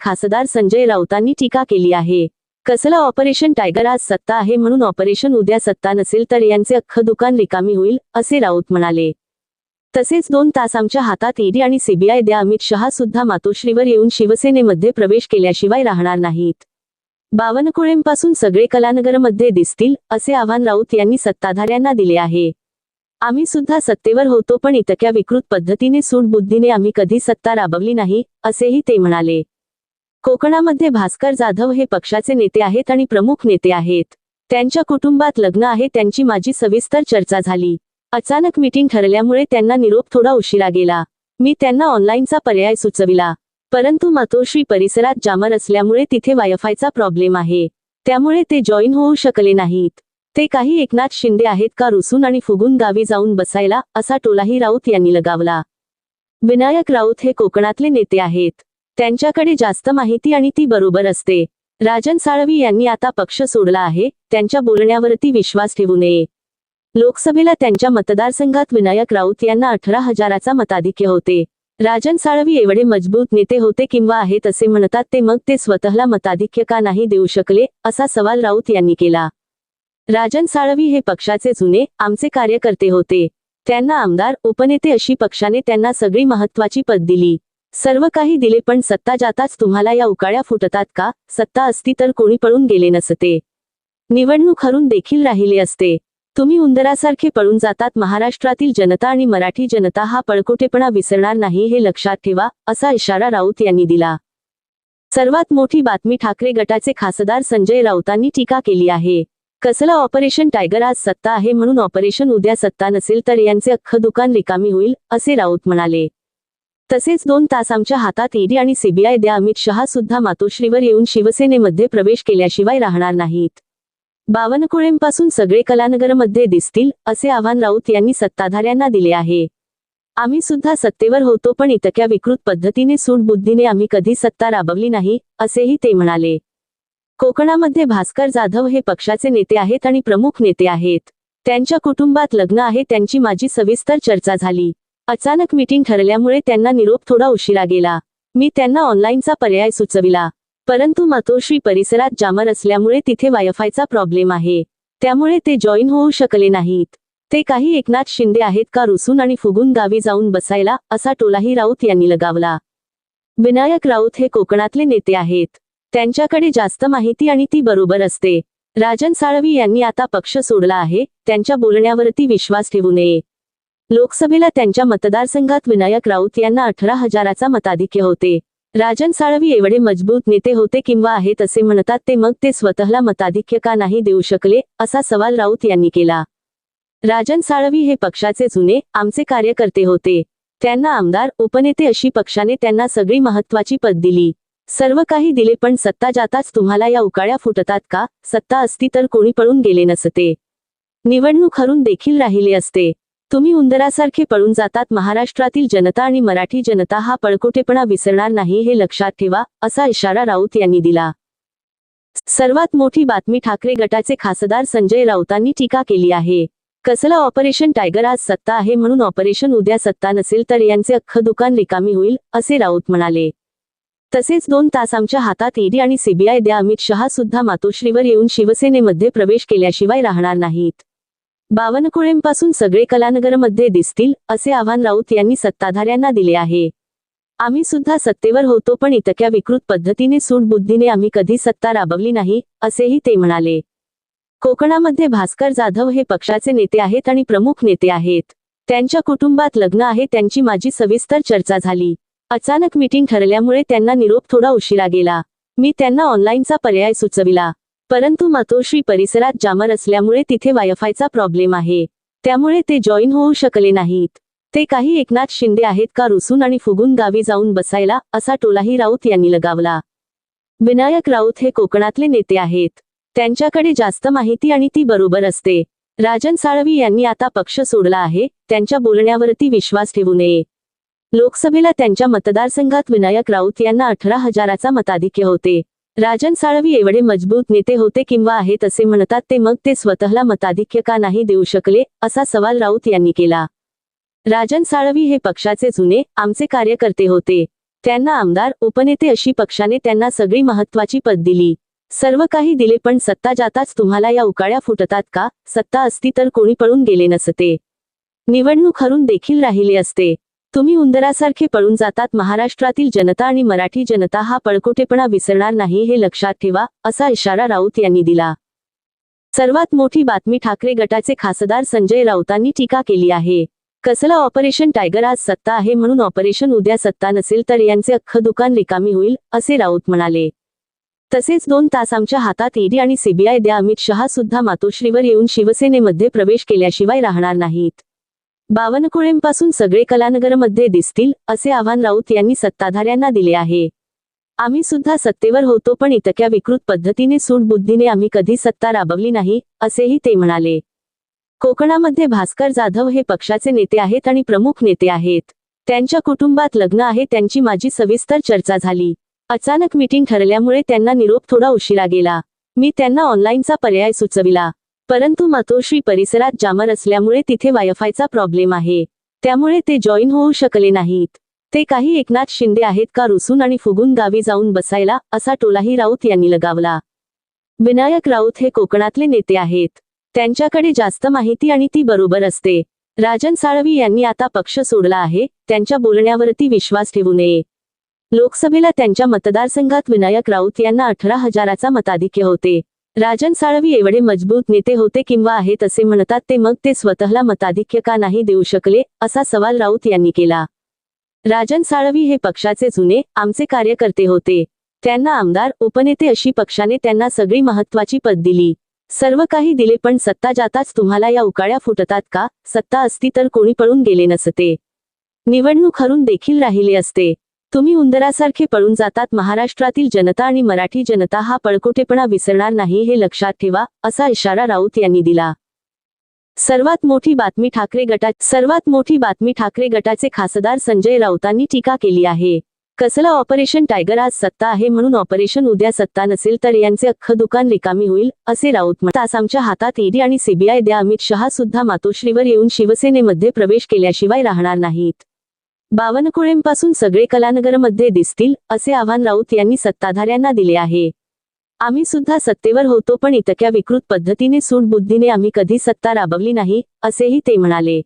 खासदार संजय राऊतांनी टीका केली आहे. कसलं ऑपरेशन टायगर आज सत्ता आहे म्हणून ऑपरेशन उद्या सत्ता नसेल तर यांचे अख्खं दुकान रिकामी होईल असे राऊत म्हणाले. तसेच दोन तास आमच्या हातात ईडी आणि सीबीआय द्या अमित शहा सुद्धा मातोश्रीवर येऊन शिवसेनेमध्ये प्रवेश केल्याशिवाय राहणार नाहीत. बावनकुळेंपासून सगळे कलानगरमध्ये दिसतील असे आव्हान राऊत यांनी सत्ताधाऱ्यांना दिले आहे. आम्ही सुद्धा सत्तेवर होतो पण इतक्या विकृत पद्धतीने सूडबुद्धीने आम्ही कधी सत्ता राबवली नाही असेही ते म्हणाले. कोकणामध्ये भास्कर जाधव हे पक्षाचे नेते आहेत आणि प्रमुख नेते आहेत. त्यांच्या कुटुंबात लग्न आहे त्यांची माझी सविस्तर चर्चा झाली. अचानक मीटिंग ठरल्यामुळे त्यांना निरोप थोडा उशिरा गेला. मी त्यांना ऑनलाईनचा पर्याय सुचविला. परंतु मातोश्री परिसरात जामर असल्यामुळे तिथे वायफायचा प्रॉब्लेम आहे. त्यामुळे ते जॉईन होऊ शकले नाहीत. ते काही एकनाथ शिंदे आहेत का रुसून आणि फुगून गावी जाऊन बसायला असा टोलाही राऊत यांनी लगावला. विनायक राऊत हे कोकणातले नेते आहेत. त्यांच्याकडे जास्त माहिती आणि ती बरोबर असते. राजन साळवी यांनी आता पक्ष सोडला आहे त्यांच्या बोलण्यावरती विश्वास ठेवू नये. लोकसभेला त्यांच्या मतदारसंघात विनायक राऊत यांना अठरा हजाराचा मताधिक्य होते. राजन साळवी एवढे मजबूत नेते होते किंवा आहेत असे म्हणतात ते मग ते स्वतःला मताधिक्य का नाही देऊ शकले असा सवाल राऊत यांनी केला. राजन साळवी हे पक्षाचे जुने आमचे कार्यकर्ते होते. त्यांना आमदार उपनेते अशी पक्षाने त्यांना सगळी महत्वाची पद दिली. सर्व काही दिले पण सत्ता जाताच तुम्हाला या उकाळ्या फुटतात का? सत्ता असती तर कोणी पळून गेले नसते. निवडणूक हरून देखील राहिले असते. तुम्ही उंदरासारखे पळून जातात. महाराष्ट्रातील जनता आणि मराठी जनता हा पळकोटेपणा विसरणार नाही हे लक्षात ठेवा असा इशारा राऊत यांनी दिला. सर्वात मोठी बातमी ठाकरे गटाचे खासदार संजय राऊतांनी टीका केली आहे. कसला ऑपरेशन टायगर आज सत्ता आहे म्हणून ऑपरेशन उद्या सत्ता नसेल तर यांचे अख्खं दुकान रिकामी होईल असे राऊत म्हणाले. तसेच दोन तास आमच्या हातात ईडी आणि सीबीआय द्या. अमित शहा सुद्धा मातोश्रीवर येऊन शिवसेनेमध्ये प्रवेश केल्याशिवाय राहणार नाहीत. बावनकुळेंपासून सगळे कलानगरमध्ये दिसतील असे आव्हान राऊत यांनी सत्ताधाऱ्यांना दिले आहे. आम्ही सुद्धा सत्तेवर होतो पण इतक्या विकृत पद्धतीने सूडबुद्धीने आम्ही कधी सत्ता राबवली नाही असेही ते म्हणाले. कोकणामध्ये भास्कर जाधव हे पक्षाचे नेते आहेत आणि प्रमुख नेते आहेत. त्यांच्या कुटुंबात लग्न आहे त्यांची माझी सविस्तर चर्चा झाली. अचानक मीटिंग ठरल्यामुळे त्यांना निरोप थोडा उशिरा गेला. मी त्यांना ऑनलाईनचा पर्याय सुचविला. परंतु मातोश्री परिसरात जामर असल्यामुळे तिथे वायफायचा प्रॉब्लेम आहे. त्यामुळे ते जॉईन होऊ शकले नाहीत. ते काही एकनाथ शिंदे आहेत का रुसून आणि फुगून गावी जाऊन बसायला असा टोलाही राऊत यांनी लगावला. विनायक राऊत हे कोकणातले नेते आहेत. त्यांच्याकडे जास्त माहिती आणि ती बरोबर असते. राजन साळवी यांनी आता पक्ष सोडला आहे. त्यांच्या बोलण्यावरती विश्वास ठेवू नये. लोकसभेला त्यांच्या मतदारसंघात विनायक राऊत यांना अठरा हजाराचा मताधिक्य होते. राजन साळवी एवढे मजबूत नेते होते किंवा आहेत असे म्हणतात ते मग ते स्वतःला मताधिक्य का नाही देऊ शकले असा सवाल राऊत यांनी केला. राजन साळवी हे पक्षाचे जुने आमचे कार्यकर्ते होते. त्यांना आमदार उपनेते अशी पक्षाने त्यांना सगळी महत्वाची पद दिली. सर्व काही दिले पण सत्ता जाताच तुम्हाला या उकाळ्या फुटतात का? सत्ता असती तर कोणी पळून गेले नसते. निवडणूक हरून देखील राहिले असते. तुम्ही उंदरासारखे पळून जातात. महाराष्ट्रातील जनता आणि मराठी जनता हा पळकोटेपणा विसरणार नाही हे लक्षात ठेवा असा इशारा राऊत यांनी दिला. सर्वात मोठी बातमी ठाकरे गटाचे खासदार संजय राऊतांनी टीका केली आहे. कसला ऑपरेशन टायगर आज सत्ता आहे म्हणून ऑपरेशन उद्या सत्ता नसेल तर यांचे अख्खं दुकान रिकामी होईल असे राऊत म्हणाले. तसेच दोन तास आमच्या हातात ईडी आणि सीबीआय द्या. अमित शहा सुद्धा मातोश्रीवर येऊन शिवसेनेमध्ये प्रवेश केल्याशिवाय राहणार नाहीत. बावनकुळेंपासून सगळे कलानगरमध्ये दिसतील असे आव्हान राऊत यांनी सत्ताधाऱ्यांना दिले आहे. आम्ही सुद्धा सत्तेवर होतो पण इतक्या विकृत पद्धतीने सूडबुद्धीने आम्ही कधी सत्ता राबवली नाही असेही ते म्हणाले. कोकणामध्ये भास्कर जाधव हे पक्षाचे नेते आहेत आणि प्रमुख नेते आहेत. त्यांच्या कुटुंबात लग्न आहे त्यांची माझी सविस्तर चर्चा झाली. अचानक मीटिंग ठरल्यामुळे त्यांना निरोप थोडा उशिरा गेला. मी त्यांना ऑनलाईनचा पर्याय सुचविला. परंतु मातोश्री परिसरात जामर असल्यामुळे तिथे वायफायचा प्रॉब्लेम आहे. त्यामुळे ते जॉईन होऊ शकले नाहीत. ते काही एकनाथ शिंदे आहेत का रुसून आणि फुगून गावी जाऊन बसायला असा टोलाही राऊत यांनी लगावला. विनायक राऊत हे कोकणातले नेते आहेत. त्यांच्याकडे जास्त माहिती आणि ती बरोबर असते. राजन साळवी यांनी आता पक्ष सोडला आहे त्यांच्या बोलण्यावरती विश्वास ठेवू नये. लोकसभेला त्यांच्या मतदारसंघात विनायक राऊत यांना अठरा हजाराचा मताधिक्य होते. राजन साळवी एवढे मजबूत नेते होते किंवा आहेत असे म्हणतात ते मग ते स्वतःला मताधिक्य का नाही देऊ शकले असा सवाल राऊत यांनी केला. राजन साळवी हे पक्षाचे जुने आमचे कार्यकर्ते होते. त्यांना आमदार उपनेते अशी पक्षाने त्यांना सगळी महत्वाची पद दिली. सर्व काही दिले पण सत्ता जाताच तुम्हाला या उकाळ्या फुटतात का? सत्ता असती तर कोणी पळून गेले नसते. निवडणूक हरून देखील राहिले असते. तुम्ही उंदरासारखे पळून जातात महाराष्ट्रातील जनता आणि मराठी जनता हा पळकोटेपणा विसरणार नाही हे लक्षात ठेवा असा इशारा राऊत यांनी दिला. सर्वात मोठी बातमी ठाकरे गटाचे खासदार संजय राऊतांनी टीका केली आहे. कसलं ऑपरेशन टायगर आज सत्ता आहे म्हणून ऑपरेशन उद्या सत्ता नसेल तर यांचे अख्खं दुकान रिकामी होईल असे राऊत म्हणाले. तसेच दोन तास आमच्या हातात ईडी आणि सीबीआय द्या अमित शहा सुद्धा मातोश्रीवर येऊन शिवसेनेमध्ये प्रवेश केल्याशिवाय राहणार नाहीत. बावनकुळेंपासून सगळे कलानगरमध्ये दिसतील असे आव्हान राऊत यांनी सत्ताधाऱ्यांना दिले आहे. आम्ही सुद्धा सत्तेवर होतो पण इतक्या विकृत पद्धतीने सूडबुद्धीने आम्ही कधी सत्ता राबवली नाही असेही ते म्हणाले. कोकणामध्ये भास्कर जाधव हे पक्षाचे नेते आहेत आणि प्रमुख नेते आहेत. त्यांच्या कुटुंबात लग्न आहे त्यांची माझी सविस्तर चर्चा झाली. अचानक मीटिंग ठरल्यामुळे त्यांना निरोप थोडा उशिरा गेला. मी त्यांना ऑनलाईनचा पर्याय सुचविला. परंतु मातोश्री परिसरात जामर असल्यामुळे तिथे वायफायचा प्रॉब्लेम आहे. त्यामुळे ते जॉईन होऊ शकले नाहीत. ते काही एकनाथ शिंदे आहेत का रुसून आणि फुगून गावी जाऊन बसायला असा टोलाही राऊत यांनी लगावला. विनायक राऊत हे कोकणातले नेते आहेत. त्यांच्याकडे जास्त माहिती आणि ती बरोबर असते. राजन साळवी यांनी आता पक्ष सोडला आहे त्यांच्या बोलण्यावरती विश्वास ठेवू नये. लोकसभेला त्यांच्या मतदारसंघात विनायक राऊत यांना अठरा हजाराचा मताधिक्य होते. राजन साळवी एवढे मजबूत नेते होते किंवा आहेत असे म्हणतात ते मग ते स्वतःला मताधिक्य का नाही देऊ शकले असा सवाल राऊत यांनी केला. राजन साळवी हे पक्षाचे जुने आमचे कार्यकर्ते होते. त्यांना आमदार उपनेते अशी पक्षाने त्यांना सगळी महत्वाची पद दिली. सर्व काही दिले पण सत्ता जाताच तुम्हाला या उकाळ्या फुटतात का? सत्ता असती तर कोणी पळून गेले नसते. निवडणूक हरून देखील राहिले असते. तुम्ही उंदरासारखे पळून जातात. महाराष्ट्रातील जनता आणि मराठी जनता हा पळकोटेपणा विसरणार नाही हे लक्षात ठेवा असा इशारा राऊत यांनी दिला. सर्वात मोठी बातमी ठाकरे गटात सर्वात मोठी बातमी ठाकरे गटाचे खासदार संजय राऊतांनी टीका केली आहे. कसला ऑपरेशन टायगर आज सत्ता आहे म्हणून ऑपरेशन उद्या सत्ता नसेल तर यांचे अख्खं दुकान रिकामी होईल असे राऊत म्हणतात आमच्या हातात ईडी आणि सीबीआय द्या अमित शहा सुद्धा मातोश्रीवर येऊन शिवसेनेमध्ये प्रवेश केल्याशिवाय राहणार नाहीत. बावनकुळेंपासून सगळे कलानगरमध्ये दिसतील असे आव्हान राऊत यांनी सत्ताधाऱ्यांना दिले आहे. आम्ही सुद्धा सत्तेवर होतो पण इतक्या विकृत पद्धतीने सूडबुद्धीने आम्ही कधी सत्ता राबवली नाही असेही ते म्हणाले.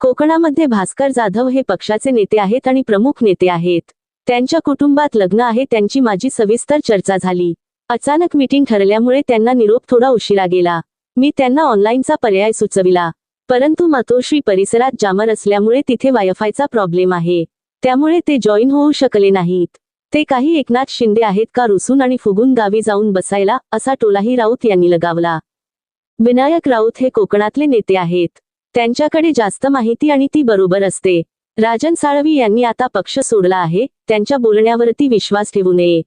कोकणामध्ये भास्कर जाधव हे पक्षाचे नेते आहेत आणि प्रमुख नेते आहेत. त्यांच्या कुटुंबात लग्न आहे त्यांची माझी सविस्तर चर्चा झाली. अचानक मीटिंग ठरल्यामुळे त्यांना निरोप थोडा उशिरा गेला. मी त्यांना ऑनलाईनचा पर्याय सुचविला. परंतु मातोश्री परिसरात जामर असल्यामुळे तिथे वायफायचा प्रॉब्लेम आहे. त्यामुळे ते जॉईन होऊ शकले नाहीत. ते काही एकनाथ शिंदे आहेत का रुसून आणि फुगून गावी जाऊन बसायला असा टोलाही राऊत यांनी लगावला. विनायक राऊत हे कोकणातले नेते आहेत. त्यांच्याकडे जास्त माहिती आणि ती बरोबर असते. राजन साळवी यांनी आता पक्ष सोडला आहे त्यांच्या बोलण्यावरती विश्वास ठेवू नये.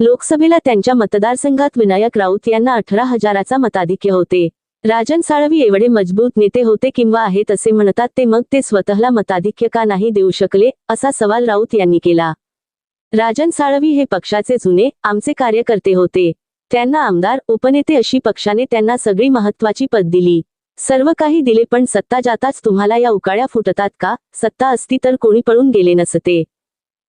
लोकसभेला त्यांच्या मतदारसंघात विनायक राऊत यांना अठरा हजाराचा मताधिक्य होते. राजन साळवी एवढे मजबूत नेते होते किंवा आहेत असे म्हणतात ते मग ते स्वतःला मताधिक्य का नाही देऊ शकले असा सवाल राऊत यांनी केला. राजन साळवी हे पक्षाचे जुने आमचे कार्यकर्ते होते. त्यांना आमदार उपनेते अशी पक्षाने त्यांना सगळी महत्वाची पद दिली. सर्व काही दिले पण सत्ता जाताच तुम्हाला या उकाळ्या फुटतात का? सत्ता असती तर कोणी पळून गेले नसते.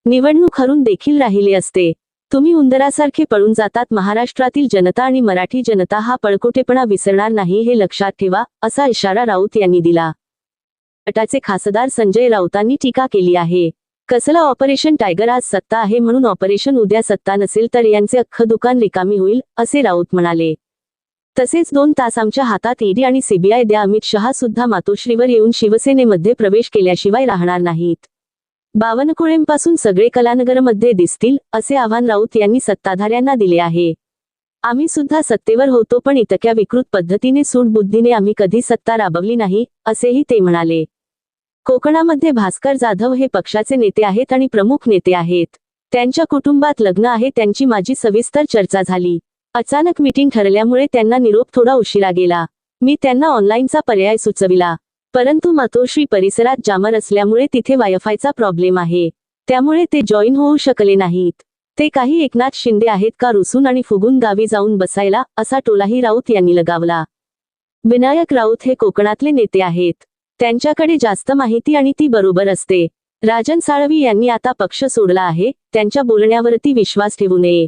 निवडणूक हरून देखील राहिले असते. तुम्ही उंदरासारखे पळून जातात महाराष्ट्रातील जनता आणि मराठी जनता हा पळकोटेपणा विसरणार नाही हे लक्षात ठेवा असा इशारा राऊत यांनी दिला. गटाचे खासदार संजय राऊतांनी टीका केली आहे. कसलं ऑपरेशन टायगर आज सत्ता आहे म्हणून ऑपरेशन उद्या सत्ता नसेल तर यांचे अख्खं दुकान रिकामी होईल असे राऊत म्हणाले. तसेच दोन तास आमच्या हातात ईडी आणि सीबीआय द्या अमित शहा सुद्धा मातोश्रीवर येऊन शिवसेनेमध्ये प्रवेश केल्याशिवाय राहणार नाहीत. बावनकुळेंपासून सगळे कलानगरमध्ये दिसतील असे आव्हान राऊत यांनी सत्ताधाऱ्यांना दिले आहे. आम्ही सुद्धा सत्तेवर होतो पण इतक्या विकृत पद्धतीने सूडबुद्धीने आम्ही कधी सत्ता राबवली नाही असेही ते म्हणाले. कोकणामध्ये भास्कर जाधव हे पक्षाचे नेते आहेत आणि प्रमुख नेते आहेत. त्यांच्या कुटुंबात लग्न आहे त्यांची माझी सविस्तर चर्चा झाली. अचानक मीटिंग ठरल्यामुळे त्यांना निरोप थोडा उशिरा गेला. मी त्यांना ऑनलाईनचा पर्याय सुचविला. परंतु मातोश्री परिसरात जामर असल्यामुळे तिथे वायफायचा प्रॉब्लेम आहे. त्यामुळे ते जॉईन होऊ शकले नाहीत. ते काही एकनाथ शिंदे आहेत का रुसून आणि फुगून गावी जाऊन बसायला असा टोलाही राऊत यांनी लगावला. विनायक राऊत हे कोकणातले नेते आहेत. त्यांच्याकडे जास्त माहिती आणि ती बरोबर असते. राजन साळवी यांनी आता पक्ष सोडला आहे त्यांच्या बोलण्यावरती विश्वास ठेवू नये.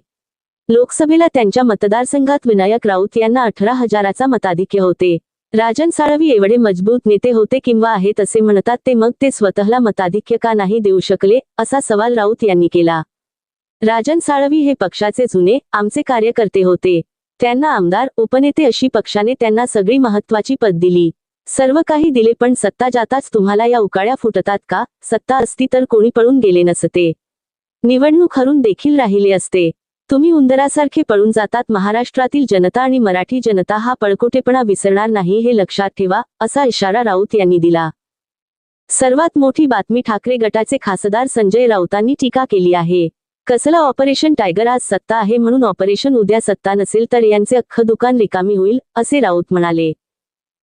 लोकसभेला त्यांच्या मतदारसंघात विनायक राऊत यांना अठरा हजाराचा मताधिक्य होते. राजन साळवी एवढे मजबूत नेते होते किंवा आहेत असे म्हणतात ते मग ते स्वतःला मताधिक्य का नाही देऊ शकले असा सवाल राऊत यांनी केला. राजन साळवी हे पक्षाचे जुने आमचे कार्यकर्ते होते. त्यांना आमदार उपनेते अशी पक्षाने त्यांना सगळी महत्वाची पद दिली. सर्व काही दिले पण सत्ता जाताच तुम्हाला या उकाळ्या फुटतात का? सत्ता असती तर कोणी पळून गेले नसते. निवडणूक हरून देखील राहिले असते. तुम्ही उंदरासारखे पळून जातात. महाराष्ट्रातील जनता आणि मराठी जनता हा पळकोटेपणा विसरणार नाही हे लक्षात ठेवा असा इशारा राऊत यांनी दिला. सर्वात मोठी बातमी ठाकरे गटाचे खासदार संजय राऊतांनी टीका केली आहे. कसला ऑपरेशन टायगर आज सत्ता आहे म्हणून ऑपरेशन उद्या सत्ता नसेल तर यांचे अख्खं दुकान रिकामी होईल असे राऊत म्हणाले.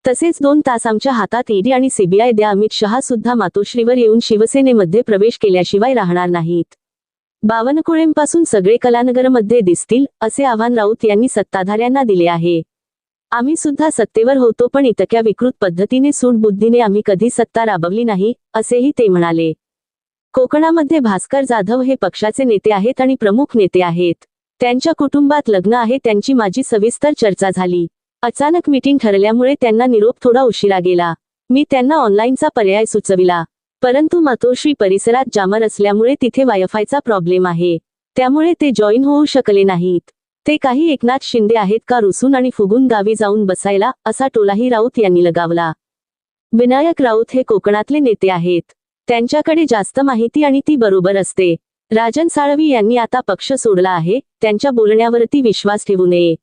तसेच दोन तास आमच्या हातात ईडी आणि सीबीआय द्या. अमित शहा सुद्धा मातोश्रीवर येऊन शिवसेनेमध्ये प्रवेश केल्याशिवाय राहणार नाहीत. बावनकुळेंपासून सगळे कलानगरमध्ये दिसतील असे आव्हान राऊत यांनी सत्ताधाऱ्यांना दिले आहे. आम्ही सुद्धा सत्तेवर होतो पण इतक्या विकृत पद्धतीने सूडबुद्धीने आम्ही कधी सत्ता राबवली नाही असेही ते म्हणाले. कोकणामध्ये भास्कर जाधव हे पक्षाचे नेते आहेत आणि प्रमुख नेते आहेत. त्यांच्या कुटुंबात लग्न आहे त्यांची माझी सविस्तर चर्चा झाली. अचानक मीटिंग ठरल्यामुळे त्यांना निरोप थोडा उशिरा गेला. मी त्यांना ऑनलाईनचा पर्याय सुचविला. परंतु मातोश्री परिसरात जामर असल्यामुळे तिथे वायफायचा प्रॉब्लेम आहे. त्यामुळे ते जॉईन होऊ शकले नाहीत. ते काही एकनाथ शिंदे आहेत का रुसून आणि फुगून गावी जाऊन बसायला असा टोलाही राऊत यांनी लगावला. विनायक राऊत हे कोकणातले नेते आहेत. त्यांच्याकडे जास्त माहिती आणि ती बरोबर असते. राजन साळवी यांनी आता पक्ष सोडला आहे त्यांच्या बोलण्यावरती विश्वास ठेवू नये.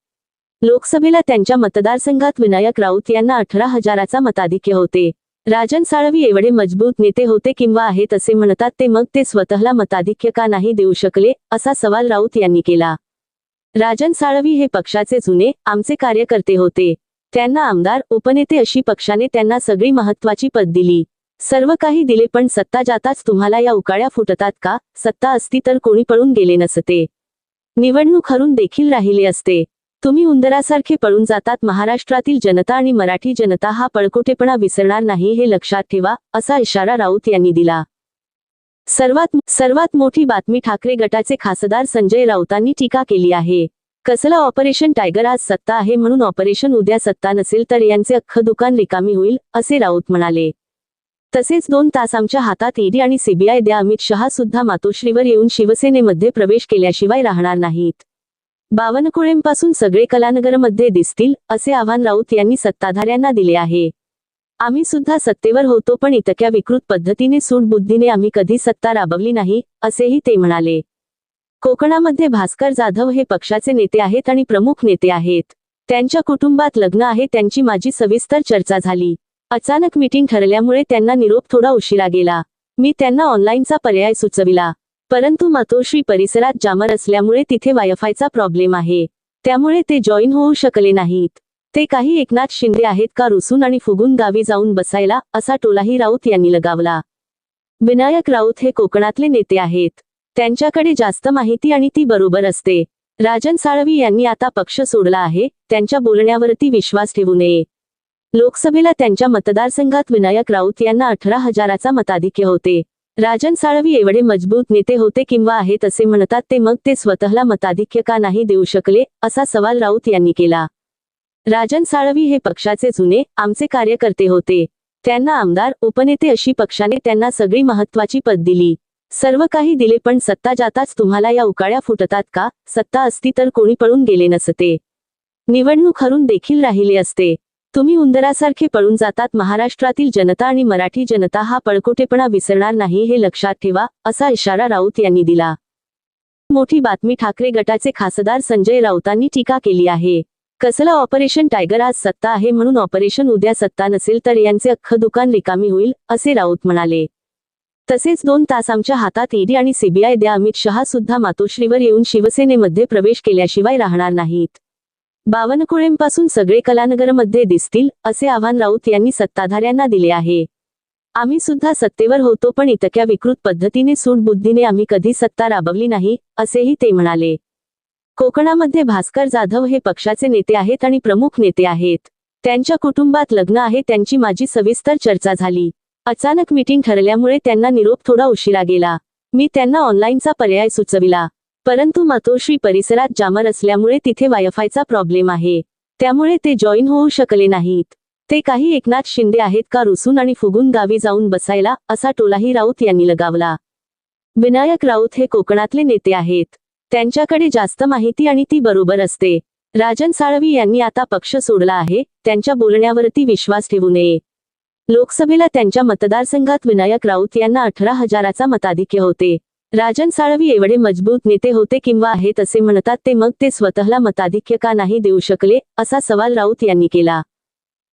लोकसभेला त्यांच्या मतदारसंघात विनायक राऊत यांना अठरा हजाराचा मताधिक्य होते. राजन साळवी एवढे मजबूत नेते होते किंवा आहेत असे म्हणतात ते मग ते स्वतःला मताधिक्य का नाही देऊ शकले असा सवाल राऊत यांनी केला. राजन साळवी हे पक्षाचे जुने आमचे कार्यकर्ते होते. त्यांना आमदार उपनेते अशी पक्षाने त्यांना सगळी महत्वाची पद दिली. सर्व काही दिले पण सत्ता जाताच तुम्हाला या उकाळ्या फुटतात का? सत्ता असती तर कोणी पळून गेले नसते. निवडणूक हरून देखील राहिले असते. तुम्ही उंदरासारखे पळून जातात महाराष्ट्रातील जनता आणि मराठी जनता हा पळकोटेपणा विसरणार नाही हे लक्षात ठेवा असा इशारा राऊत यांनी दिला. सर्वात सर्वात मोठी बातमी ठाकरे गटाचे खासदार संजय राऊतांनी टीका केली आहे. कसलं ऑपरेशन टायगर आज सत्ता आहे म्हणून ऑपरेशन उद्या सत्ता नसेल तर यांचे अख्खं दुकान रिकामी होईल असे राऊत म्हणाले. तसेच दोन तास आमच्या हातात ईडी आणि सीबीआय द्या अमित शहा सुद्धा मातोश्रीवर येऊन शिवसेनेमध्ये प्रवेश केल्याशिवाय राहणार नाहीत. बावनकुळेंपासून सगळे कलानगरमध्ये दिसतील असे आव्हान राऊत यांनी सत्ताधाऱ्यांना दिले आहे. आम्ही सुद्धा सत्तेवर होतो पण इतक्या विकृत पद्धतीने सूडबुद्धीने आम्ही कधी सत्ता राबवली नाही असेही ते म्हणाले. कोकणामध्ये भास्कर जाधव हे पक्षाचे नेते आहेत आणि प्रमुख नेते आहेत. त्यांच्या कुटुंबात लग्न आहे त्यांची माझी सविस्तर चर्चा झाली. अचानक मीटिंग ठरल्यामुळे त्यांना निरोप थोडा उशिरा गेला. मी त्यांना ऑनलाईनचा पर्याय सुचविला. परंतु मातोश्री परिसरात जामर असल्यामुळे तिथे वायफायचा प्रॉब्लेम आहे. त्यामुळे ते जॉईन होऊ शकले नाहीत. ते काही एकनाथ शिंदे आहेत का रुसून आणि फुगून गावी जाऊन बसायला असा टोलाही राऊत यांनी लगावला. विनायक राऊत हे कोकणातले नेते आहेत. त्यांच्याकडे जास्त माहिती आणि ती बरोबर असते. राजन साळवी यांनी आता पक्ष सोडला आहे त्यांच्या बोलण्यावरती विश्वास ठेवू नये. लोकसभेला त्यांच्या मतदारसंघात विनायक राऊत यांना अठरा हजाराचा मताधिक्य होते. राजन साळवी एवढे मजबूत नेते होते किंवा आहेत असे म्हणतात ते मग ते स्वतःला मताधिक्य का नाही देऊ शकले असा सवाल राऊत यांनी केला. राजन साळवी हे पक्षाचे जुने आमचे कार्यकर्ते होते. त्यांना आमदार उपनेते अशी पक्षाने त्यांना सगळी महत्वाची पद दिली. सर्व काही दिले पण सत्ता जाताच तुम्हाला या उकाळ्या फुटतात का? सत्ता असती तर कोणी पळून गेले नसते. निवडणूक हरून देखील राहिले असते. तुम्ही उंदरासारखे पळून जातात महाराष्ट्रातील जनता आणि मराठी जनता हा पळकोटेपणा विसरणार नाही हे लक्षात ठेवा असा इशारा राऊत यांनी दिला. मोठी बातमी ठाकरे गटाचे खासदार संजय राऊतांनी टीका केली आहे. कसलं ऑपरेशन टायगर आज सत्ता आहे म्हणून ऑपरेशन उद्या सत्ता नसेल तर यांचे अख्खं दुकान रिकामी होईल असे राऊत म्हणाले. तसेच दोन तास आमच्या हातात ईडी आणि सीबीआय द्या अमित शहा सुद्धा मातोश्रीवर येऊन शिवसेनेमध्ये प्रवेश केल्याशिवाय राहणार नाहीत. बावनकुळेंपासून सगळे कलानगरमध्ये दिसतील असे आव्हान राऊत यांनी सत्ताधाऱ्यांना दिले आहे. आम्ही सुद्धा सत्तेवर होतो पण इतक्या विकृत पद्धतीने सूडबुद्धीने आम्ही कधी सत्ता राबवली नाही असेही ते म्हणाले. कोकणामध्ये भास्कर जाधव हे पक्षाचे नेते आहेत आणि प्रमुख नेते आहेत. त्यांच्या कुटुंबात लग्न आहे त्यांची माझी सविस्तर चर्चा झाली. अचानक मीटिंग ठरल्यामुळे त्यांना निरोप थोडा उशिरा गेला. मी त्यांना ऑनलाईनचा पर्याय सुचविला. परंतु मातोश्री परिसरात जामर असल्यामुळे तिथे वायफायचा प्रॉब्लेम आहे. त्यामुळे ते जॉईन होऊ शकले नाहीत. ते काही एकनाथ शिंदे आहेत का रुसून आणि फुगून गावी जाऊन बसायला असा टोलाही राऊत यांनी लगावला. विनायक राऊत हे कोकणातले नेते आहेत. त्यांच्याकडे जास्त माहिती आणि ती बरोबर असते. राजन साळवी यांनी आता पक्ष सोडला आहे त्यांच्या बोलण्यावरती विश्वास ठेवू नये. लोकसभेला त्यांच्या मतदारसंघात विनायक राऊत यांना अठरा हजाराचा मताधिक्य होते. राजन साळवी एवढे मजबूत नेते होते किंवा आहेत असे म्हणतात ते मग ते स्वतःला मताधिक्य का नाही देऊ शकले असा सवाल राऊत यांनी केला.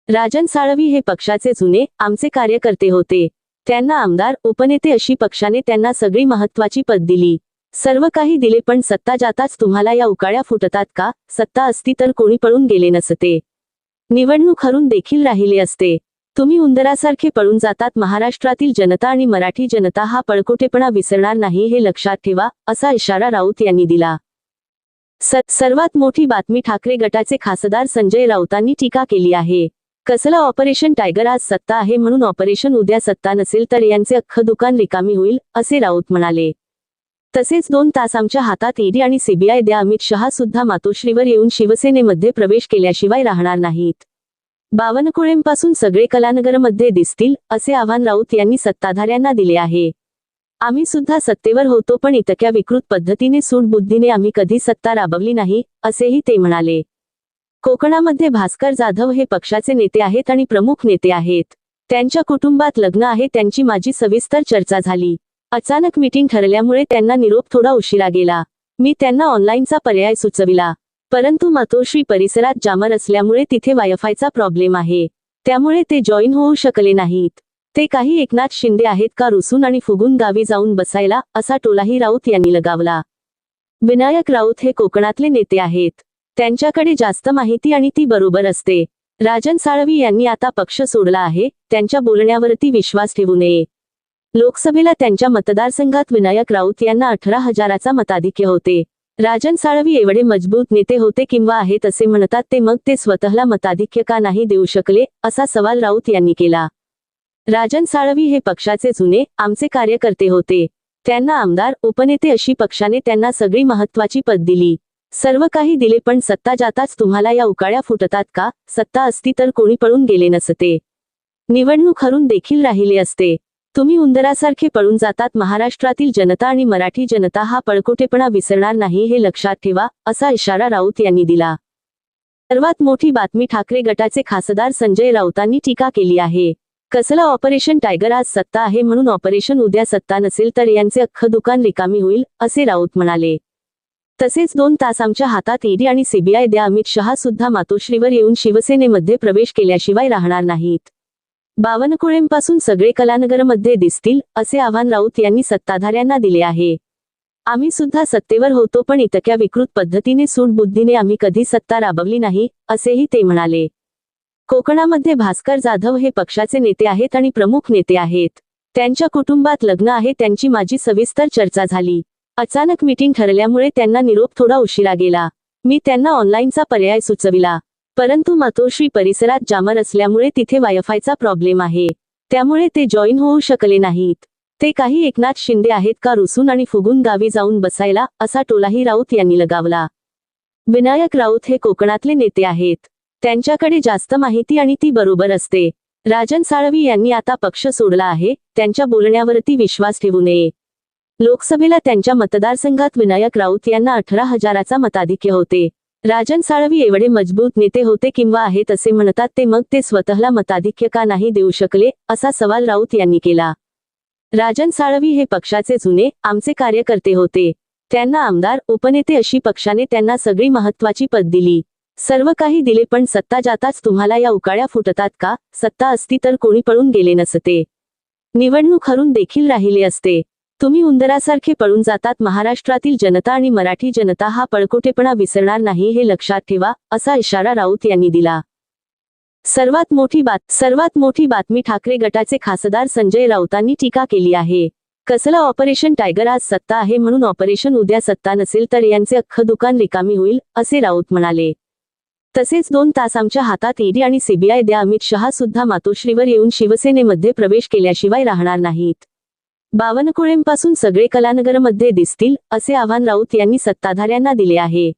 राजन साळवी हे पक्षाचे जुने आमचे कार्यकर्ते होते. त्यांना आमदार उपनेते अशी पक्षाने त्यांना सगळी महत्वाची पद दिली. सर्व काही दिले पण सत्ता जाताच तुम्हाला या उकाळ्या फुटतात का? सत्ता असती तर कोणी पळून गेले नसते. निवडणूक हरून देखील राहिले असते. तुम्ही उंदरासारखे पळून जातात. महाराष्ट्रातील जनता आणि मराठी जनता हा पळकोटेपणा विसरणार नाही हे लक्षात ठेवा असा इशारा राऊत यांनी दिला. सर्वात मोठी बातमी ठाकरे गटाचे खासदार संजय राऊतांनी टीका केली आहे. कसलं ऑपरेशन टायगर आज सत्ता आहे म्हणून ऑपरेशन उद्या सत्ता नसेल तर यांचे अख्खं दुकान रिकामी होईल असे राऊत म्हणाले. तसेच दोन तास आमच्या हातात ईडी आणि सीबीआय द्या अमित शहा सुद्धा मातोश्रीवर येऊन शिवसेनेमध्ये प्रवेश केल्याशिवाय राहणार नाहीत. बावनकुळेंपासून सगळे कलानगरमध्ये दिसतील असे आव्हान राऊत यांनी सत्ताधाऱ्यांना दिले आहे. आम्ही सुद्धा सत्तेवर होतो पण इतक्या विकृत पद्धतीने सूडबुद्धीने आम्ही कधी सत्ता राबवली नाही असेही ते म्हणाले. कोकणामध्ये भास्कर जाधव हे पक्षाचे नेते आहेत आणि प्रमुख नेते आहेत. त्यांच्या कुटुंबात लग्न आहे त्यांची माझी सविस्तर चर्चा झाली. अचानक मीटिंग ठरल्यामुळे त्यांना निरोप थोडा उशिरा गेला. मी त्यांना ऑनलाईनचा पर्याय सुचविला. परंतु मातोश्री परिसरात जामर असल्यामुळे तिथे वायफायचा प्रॉब्लेम आहे. त्यामुळे ते जॉईन होऊ शकले नाहीत. ते काही एकनाथ शिंदे आहेत का रुसून आणि फुगून गावी जाऊन बसायला असा टोलाही राऊत यांनी लगावला. विनायक राऊत हे कोकणातले नेते आहेत. त्यांच्याकडे जास्त माहिती आणि ती बरोबर असते. राजन साळवी यांनी आता पक्ष सोडला आहे त्यांच्या बोलण्यावरती विश्वास ठेवू नये. लोकसभेला त्यांच्या मतदारसंघात विनायक राऊत यांना अठरा हजाराचा मताधिक्य होते. राजन साळवी एवढे मजबूत नेते होते किंवा आहेत असे म्हणतात ते मग ते स्वतःला मताधिक्य का नाही देऊ शकले असा सवाल राऊत यांनी केला. राजन साळवी हे पक्षाचे जुने आमचे कार्यकर्ते होते. त्यांना आमदार उपनेते अशी पक्षाने त्यांना सगळी महत्वाची पद दिली. सर्व काही दिले पण सत्ता जाताच तुम्हाला या उकाळ्या फुटतात का? सत्ता असती तर कोणी पळून गेले नसते. निवडणूक हरून देखील राहिले असते. तुम्ही उंदरासारखे पळून जातात. महाराष्ट्रातील जनता आणि मराठी जनता हा पळकोटेपणा विसरणार नाही हे लक्षात ठेवा असा इशारा राऊत यांनी दिला. सर्वात मोठी बातमी ठाकरे गटाचे खासदार संजय राऊतांनी टीका केली आहे. कसला ऑपरेशन टायगर आज सत्ता आहे म्हणून ऑपरेशन उद्या सत्ता नसेल तर यांचे अख्खं दुकान रिकामी होईल असे राऊत म्हणाले. तसेच दोन तास आमच्या हातात ईडी आणि सीबीआय द्या. अमित शहा सुद्धा मातोश्रीवर येऊन शिवसेनेमध्ये प्रवेश केल्याशिवाय राहणार नाहीत. बावनकुळेंपासून सगळे कलानगरमध्ये दिसतील असे आव्हान राऊत यांनी सत्ताधाऱ्यांना दिले आहे. आम्ही सुद्धा सत्तेवर होतो पण इतक्या विकृत पद्धतीने सूडबुद्धीने आम्ही कधी सत्ता राबवली नाही असेही ते म्हणाले. कोकणामध्ये भास्कर जाधव हे पक्षाचे नेते आहेत आणि प्रमुख नेते आहेत. त्यांच्या कुटुंबात लग्न आहे त्यांची माझी सविस्तर चर्चा झाली. अचानक मीटिंग ठरल्यामुळे त्यांना निरोप थोडा उशिरा गेला. मी त्यांना ऑनलाईनचा पर्याय सुचविला. परंतु मातोश्री परिसरात जामर असल्यामुळे तिथे वायफायचा प्रॉब्लेम आहे. त्यामुळे ते जॉईन होऊ शकले नाहीत. ते काही एकनाथ शिंदे आहेत का रुसून आणि फुगून गावी जाऊन बसायला असा टोलाही राऊत यांनी लगावला. विनायक राऊत हे कोकणातले नेते आहेत. त्यांच्याकडे जास्त माहिती आणि ती बरोबर असते. राजन साळवी यांनी आता पक्ष सोडला आहे त्यांच्या बोलण्यावरती विश्वास ठेवू नये. लोकसभेला त्यांच्या मतदारसंघात विनायक राऊत यांना अठरा हजाराचा मताधिक्य होते. राजन साळवी एवढे मजबूत नेते होते किंवा आहेत असे म्हणतात ते मग ते स्वतःला मताधिक्य का नाही देऊ शकले असा सवाल राऊत यांनी केला. राजन साळवी हे पक्षाचे जुने आमचे कार्यकर्ते होते. त्यांना आमदार उपनेते अशी पक्षाने त्यांना सगळी महत्वाची पद दिली. सर्व काही दिले पण सत्ता जाताच तुम्हाला या उकाळ्या फुटतात का? सत्ता असती तर कोणी पळून गेले नसते. निवडणूक हरून देखील राहिले असते. तुम्ही उंदरासारखे पळून जातात महाराष्ट्रातील जनता आणि मराठी जनता हा पळकोटेपणा विसरणार नाही हे लक्षात ठेवा असा इशारा राऊत यांनी दिला. सर्वात मोठी बात सर्वात मोठी बातमी ठाकरे गटाचे खासदार संजय राऊतांनी टीका केली आहे. कसलं ऑपरेशन टायगर आज सत्ता आहे म्हणून ऑपरेशन उद्या सत्ता नसेल तर यांचे अख्खं दुकान रिकामी होईल असे राऊत म्हणाले. तसेच दोन तास आमच्या हातात ईडी आणि सीबीआय द्या अमित शहा सुद्धा मातोश्रीवर येऊन शिवसेनेमध्ये प्रवेश केल्याशिवाय राहणार नाहीत. बावनकुळेंपासून सगळे कलानगरमध्ये दिसतील असे आव्हान राऊत यांनी सत्ताधाऱ्यांना दिले आहे.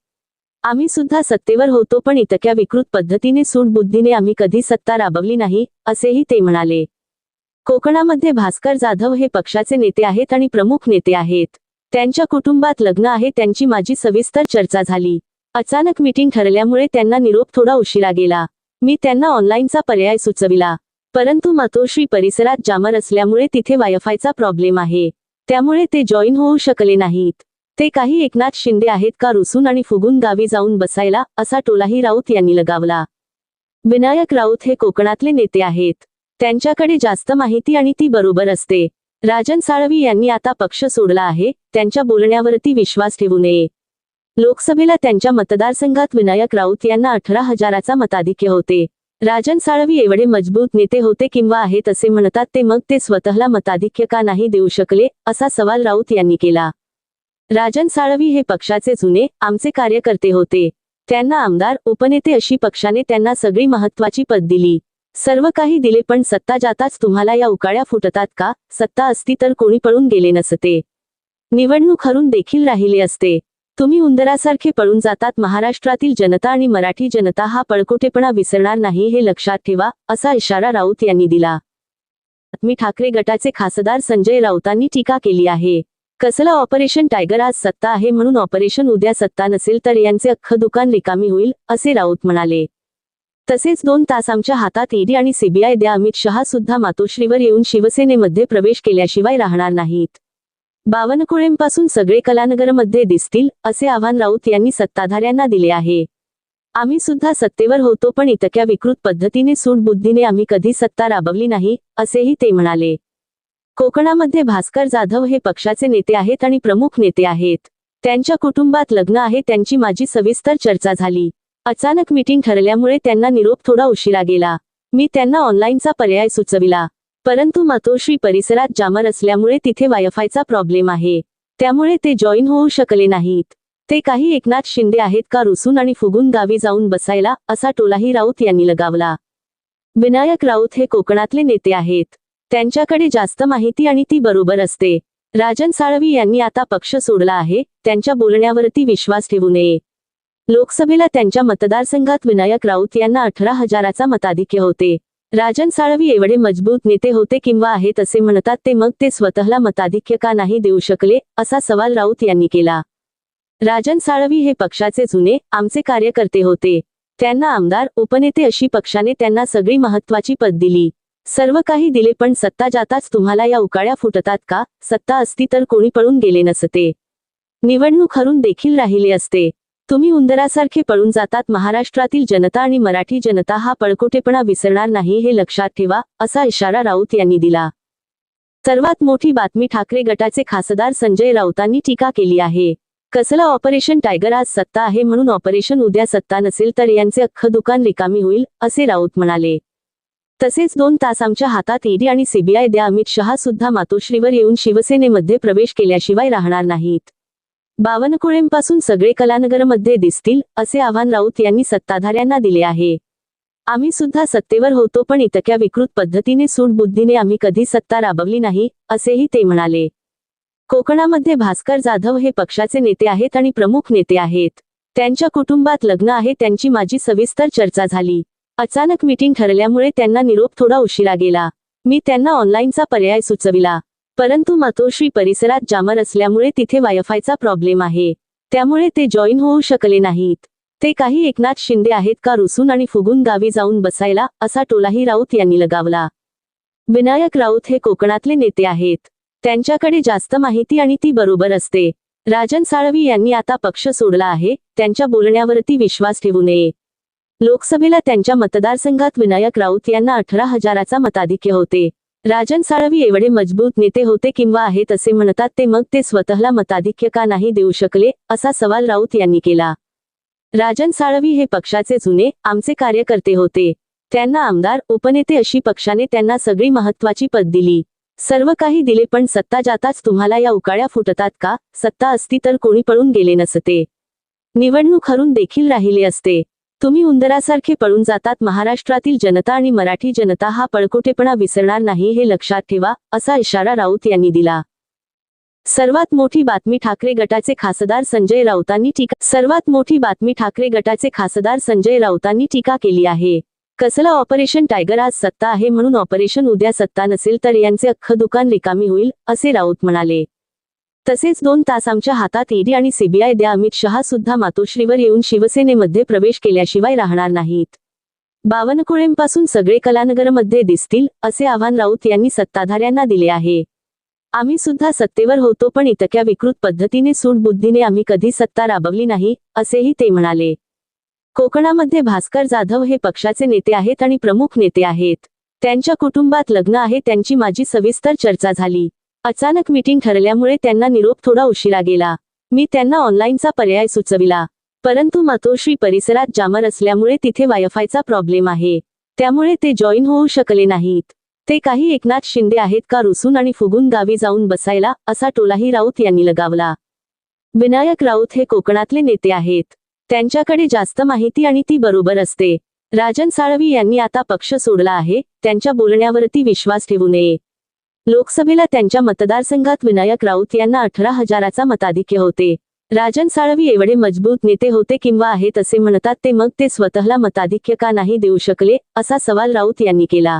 आम्ही सुद्धा सत्तेवर होतो पण इतक्या विकृत पद्धतीने सूडबुद्धीने आम्ही कधी सत्ता राबवली नाही असेही ते म्हणाले. कोकणामध्ये भास्कर जाधव हे पक्षाचे नेते आहेत आणि प्रमुख नेते आहेत. त्यांच्या कुटुंबात लग्न आहे त्यांची माझी सविस्तर चर्चा झाली. अचानक मीटिंग ठरल्यामुळे त्यांना निरोप थोडा उशिरा गेला. मी त्यांना ऑनलाईनचा पर्याय सुचविला. परंतु मातोश्री परिसरात जामर असल्यामुळे तिथे वायफायचा प्रॉब्लेम आहे. त्यामुळे ते जॉईन होऊ शकले नाहीत. ते काही एकनाथ शिंदे आहेत का रुसून आणि फुगून गावी जाऊन बसायला असा टोलाही राऊत यांनी लगावला. विनायक राऊत हे कोकणातले नेते आहेत. त्यांच्याकडे जास्त माहिती आणि ती बरोबर असते. राजन साळवी यांनी आता पक्ष सोडला आहे त्यांच्या बोलण्यावरती विश्वास ठेवू नये. लोकसभेला त्यांच्या मतदारसंघात विनायक राऊत यांना अठरा हजाराचा मताधिक्य होते. राजन साळवी एवढे मजबूत नेते होते किंवा आहेत असे म्हणतात ते मग ते स्वतःला मताधिक्य का नाही देऊ शकले असा सवाल राऊत यांनी केला. राजन साळवी हे पक्षाचे जुने आमचे कार्यकर्ते होते. त्यांना आमदार उपनेते अशी पक्षाने त्यांना सगळी महत्वाची पद दिली. सर्व काही दिले पण सत्ता जाताच तुम्हाला या उकाळ्या फुटतात का? सत्ता असती तर कोणी पळून गेले नसते. निवडणूक हरून देखील राहिले असते. तुम्ही उंदरासारखे पळून जातात. महाराष्ट्रातील जनता आणि मराठी जनता हा पळकोटेपणा विसरणार नाही हे लक्षात ठेवा असा इशारा राऊत यांनी दिला. मी ठाकरे गटाचे खासदार संजय राऊतांनी टीका केली आहे. कसलं ऑपरेशन टायगर आज सत्ता आहे म्हणून ऑपरेशन उद्या सत्ता नसेल तर यांचे अख्खं दुकान रिकामी होईल असे राऊत म्हणाले. तसेच दोन तास आमच्या हातात ईडी आणि सीबीआय द्या. अमित शहा सुद्धा मातोश्रीवर येऊन शिवसेनेमध्ये प्रवेश केल्याशिवाय राहणार नाहीत. बावनकुळेंपासून सगळे कलानगरमध्ये दिसतील असे आव्हान राऊत यांनी सत्ताधाऱ्यांना दिले आहे. आम्ही सुद्धा सत्तेवर होतो पण इतक्या विकृत पद्धतीने सूडबुद्धीने आम्ही कधी सत्ता राबवली नाही असेही ते म्हणाले. कोकणामध्ये भास्कर जाधव हे पक्षाचे नेते आहेत आणि प्रमुख नेते आहेत. त्यांच्या कुटुंबात लग्न आहे त्यांची माझी सविस्तर चर्चा झाली. अचानक मीटिंग ठरल्यामुळे त्यांना निरोप थोडा उशिरा गेला. मी त्यांना ऑनलाईनचा पर्याय सुचविला. परंतु मातोश्री परिसरात जामर असल्यामुळे तिथे वायफायचा प्रॉब्लेम आहे. त्यामुळे ते जॉईन होऊ शकले नाहीत. ते काही एकनाथ शिंदे आहेत का रुसून आणि फुगून गावी जाऊन बसायला असा टोलाही राऊत यांनी लगावला. विनायक राऊत हे कोकणातले नेते आहेत. त्यांच्याकडे जास्त माहिती आणि ती बरोबर असते. राजन साळवी यांनी आता पक्ष सोडला आहे त्यांच्या बोलण्यावरती विश्वास ठेवू नये. लोकसभेला त्यांच्या मतदारसंघात विनायक राऊत यांना अठरा हजाराचा मताधिक्य होते. राजन साळवी एवढे मजबूत नेते होते किंवा आहेत असे म्हणतात ते मग ते स्वतःला मताधिक्य का नाही देऊ शकले असा सवाल राऊत यांनी केला. राजन साळवी हे पक्षाचे जुने आमचे कार्यकर्ते होते. त्यांना आमदार उपनेते अशी पक्षाने त्यांना सगळी महत्वाची पद दिली. सर्व काही दिले पण सत्ता जाताच तुम्हाला या उकाळ्या फुटतात का? सत्ता असती तर कोणी पळून गेले नसते. निवडणूक हरून देखील राहिले असते. तुम्ही उंदरासारखे पळून जातात. महाराष्ट्रातील जनता आणि मराठी जनता हा पळकोटेपणा विसरणार नाही हे लक्षात ठेवा असा इशारा राऊत यांनी दिला. सर्वात मोठी बातमी ठाकरे गटाचे खासदार संजय राऊतांनी टीका केली आहे. कसलं ऑपरेशन टायगर आज सत्ता आहे म्हणून ऑपरेशन उद्या सत्ता नसेल तर यांचे अख्खं दुकान रिकामी होईल असे राऊत म्हणाले. तसेच दोन तास आमच्या हातात ईडी आणि सीबीआय द्या. अमित शहा सुद्धा मातोश्रीवर येऊन शिवसेनेमध्ये प्रवेश केल्याशिवाय राहणार नाहीत. बावनकुळेंपासून सगळे कलानगरमध्ये दिसतील असे आव्हान राऊत यांनी सत्ताधाऱ्यांना दिले आहे. आम्ही सुद्धा सत्तेवर होतो पण इतक्या विकृत पद्धतीने सूडबुद्धीने आम्ही कधी सत्ता राबवली नाही असेही ते म्हणाले. कोकणामध्ये भास्कर जाधव हे पक्षाचे नेते आहेत आणि प्रमुख नेते आहेत. त्यांच्या कुटुंबात लग्न आहे त्यांची माझी सविस्तर चर्चा झाली. अचानक मीटिंग ठरल्यामुळे त्यांना निरोप थोडा उशिरा गेला. मी त्यांना ऑनलाईनचा पर्याय सुचविला. परंतु मातोश्री परिसरात जामर असल्यामुळे तिथे वायफायचा प्रॉब्लेम आहे. त्यामुळे ते जॉईन होऊ शकले नाहीत. ते काही एकनाथ शिंदे आहेत का रुसून आणि फुगून गावी जाऊन बसायला असा टोलाही राऊत यांनी लगावला. विनायक राऊत हे कोकणातले नेते आहेत. त्यांच्याकडे जास्त माहिती आणि ती बरोबर असते. राजन साळवी यांनी आता पक्ष सोडला आहे त्यांच्या बोलण्यावरती विश्वास ठेवू नये. लोकसभेला त्यांच्या मतदारसंघात विनायक राऊत यांना अठरा हजाराचा मताधिक्य होते. राजन साळवी एवढे मजबूत नेते होते किंवा आहेत असे म्हणतात ते मग ते स्वतःला मताधिक्य का नाही देऊ शकले असा सवाल राऊत यांनी केला. राजन साळवी हे पक्षाचे जुने आमचे कार्यकर्ते होते. त्यांना आमदार उपनेते अशी पक्षाने त्यांना सगळी महत्वाची पद दिली. सर्व काही दिले पण सत्ता जाताच तुम्हाला या उकाळ्या फुटतात का? सत्ता असती तर कोणी पळून गेले नसते. निवडणूक हरून देखील राहिले असते. तुम्ही उंदरासारखे पळून जातात महाराष्ट्रातील जनता आणि मराठी जनता हा पळकोटेपणा विसरणार नाही हे लक्षात ठेवा असा इशारा राऊत यांनी दिला. सर्वात मोठी बातमी ठाकरे गटाचे खासदार संजय राऊतांनी टीका सर्वात मोठी बातमी ठाकरे गटाचे खासदार संजय राऊतांनी टीका केली आहे. कसला ऑपरेशन टायगर आज सत्ता आहे म्हणून ऑपरेशन उद्या सत्ता नसेल तर यांचे अख्खं दुकान रिकामी होईल असे राऊत म्हणाले. तसेच दोन तास आमच्या हातात ईडी आणि सीबीआय द्या. अमित शहा सुद्धा मातोश्रीवर येऊन शिवसेनेमध्ये प्रवेश केल्याशिवाय राहणार नाहीत. बावनकुळेंपासून सगळे कलानगरमध्ये दिसतील असे आव्हान राऊत यांनी सत्ताधाऱ्यांना दिले आहे. आम्ही सुद्धा सत्तेवर होतो पण इतक्या विकृत पद्धतीने सूडबुद्धीने आम्ही कधी सत्ता राबवली नाही असेही ते म्हणाले. कोकणामध्ये भास्कर जाधव हे पक्षाचे नेते आहेत आणि प्रमुख नेते आहेत. त्यांच्या कुटुंबात लग्न आहे त्यांची माझी सविस्तर चर्चा झाली. अचानक मीटिंग ठरल्यामुळे त्यांना निरोप थोडा उशिरा गेला. मी त्यांना ऑनलाईनचा पर्याय सुचविला. परंतु मातोश्री परिसरात जामर असल्यामुळे तिथे वायफायचा प्रॉब्लेम आहे. त्यामुळे ते जॉईन होऊ शकले नाहीत. ते काही एकनाथ शिंदे आहेत का रुसून आणि फुगून गावी जाऊन बसायला असा टोलाही राऊत यांनी लगावला. विनायक राऊत हे कोकणातले नेते आहेत. त्यांच्याकडे जास्त माहिती आणि ती बरोबर असते. राजन साळवी यांनी आता पक्ष सोडला आहे त्यांच्या बोलण्यावरती विश्वास ठेवू नये. लोकसभेला त्यांच्या मतदारसंघात विनायक राऊत यांना अठरा हजाराचा मताधिक्य होते. राजन साळवी एवढे मजबूत नेते होते किंवा आहेत असे म्हणतात ते मग ते स्वतःला मताधिक्य का नाही देऊ शकले असा सवाल राऊत यांनी केला.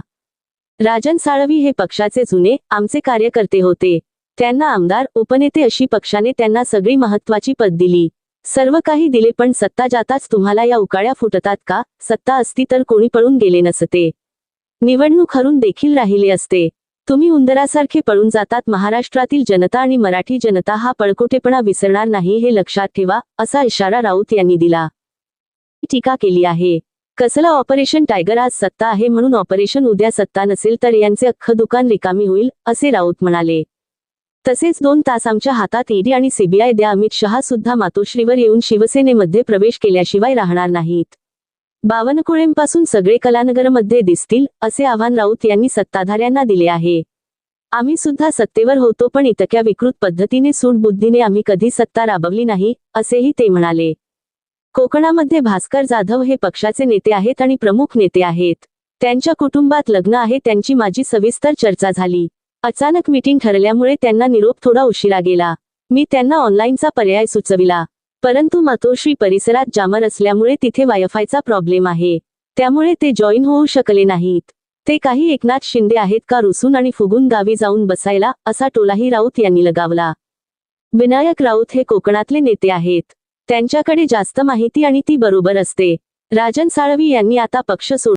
राजन साळवी हे पक्षाचे जुने आमचे कार्यकर्ते होते. त्यांना आमदार उपनेते अशी पक्षाने त्यांना सगळी महत्वाची पद दिली. सर्व काही दिले पण सत्ता जाताच तुम्हाला या उकाळ्या फुटतात का? सत्ता असती तर कोणी पळून गेले नसते. निवडणूक हरून देखील राहिले असते. तुम्ही उंदरासारखे पळून जातात. महाराष्ट्रातील जनता आणि मराठी जनता हा पळकोटेपणा विसरणार नाही हे लक्षात ठेवा असा इशारा राऊत यांनी दिला. टीका केली आहे. कसलं ऑपरेशन टायगर आज सत्ता आहे म्हणून ऑपरेशन उद्या सत्ता नसेल तर यांचे अख्खं दुकान रिकामी होईल असे राऊत म्हणाले. तसेच दोन तास आमच्या हातात ईडी आणि सीबीआय द्या. अमित शहा सुद्धा मातोश्रीवर येऊन शिवसेनेमध्ये प्रवेश केल्याशिवाय राहणार नाहीत. बावनकुळेंपासून सगळे कलानगरमध्ये दिसतील असे आव्हान राऊत यांनी सत्ताधाऱ्यांना दिले आहे. आम्ही सुद्धा सत्तेवर होतो पण इतक्या विकृत पद्धतीने सूडबुद्धीने आम्ही कधी सत्ता राबवली नाही असेही ते म्हणाले. कोकणामध्ये भास्कर जाधव हे पक्षाचे नेते आहेत आणि प्रमुख नेते आहेत. त्यांच्या कुटुंबात लग्न आहे त्यांची माझी सविस्तर चर्चा झाली. अचानक मीटिंग ठरल्यामुळे त्यांना निरोप थोडा उशिरा गेला. मी त्यांना ऑनलाईनचा पर्याय सुचविला. परंतु मातोश्री परिसरात जामर असल्यामुळे तिथे वायफायचा प्रॉब्लेम आहे. त्यामुळे ते जॉईन होऊ शकले नाहीत. ते काही एकनाथ शिंदे आहेत का रुसून आणि फुगून गावी जाऊन बसायला असा टोलाही राऊत यांनी लगावला. विनायक राऊत हे कोकणातले नेते आहेत. त्यांच्याकडे जास्त माहिती आणि ती बरोबर असते. राजन साळवी यांनी आता पक्ष सोड